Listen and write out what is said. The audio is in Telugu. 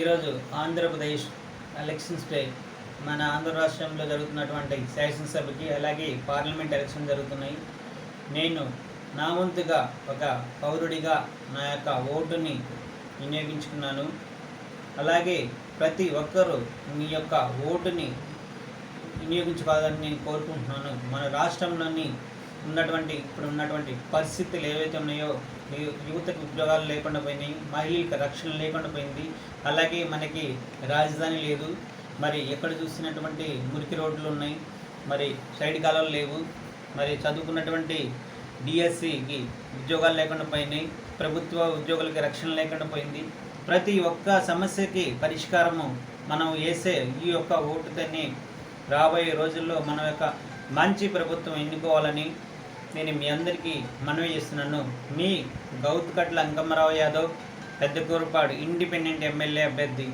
ఈరోజు ఆంధ్రప్రదేశ్ ఎలక్షన్స్ డే మన ఆంధ్ర రాష్ట్రంలో జరుగుతున్నటువంటి శాసనసభకి అలాగే పార్లమెంట్ ఎలక్షన్ జరుగుతున్నాయి. నేను నా వంతుగా ఒక పౌరుడిగా నా యొక్క ఓటుని వినియోగించుకున్నాను. అలాగే ప్రతి ఒక్కరూ మీ యొక్క ఓటుని వినియోగించుకోవాలని నేను కోరుకుంటున్నాను. మన రాష్ట్రంలోని ఉన్నటువంటి ఇప్పుడు ఉన్నటువంటి పరిస్థితులు ఏవైతే ఉన్నాయో యువతకు ఉద్యోగాలు లేకుండా పోయినాయి మహిళలకు రక్షణ లేకుండా పోయింది అలాగే మనకి రాజధాని లేదు. మరి ఎక్కడ చూసినటువంటి మురికి రోడ్లు ఉన్నాయి మరి సైడ్ కాలాలు లేవు మరి చదువుకున్నటువంటి డిఎస్సికి ఉద్యోగాలు లేకుండా పోయినాయి ప్రభుత్వ ఉద్యోగులకి రక్షణ లేకుండా పోయింది. ప్రతి ఒక్క సమస్యకి పరిష్కారము మనం వేసే ఈ యొక్క ఓటుతోనే రాబోయే రోజుల్లో మన యొక్క మంచి ప్రభుత్వం ఎన్నుకోవాలని నేను మీ అందరికీ మనవి చేస్తున్నాను. మీ గౌత్ కట్ల అంకమ్మరావు యాదవ్ పెద్ద కూరపాడు ఇండిపెండెంట్ ఎమ్మెల్యే అభ్యర్థి.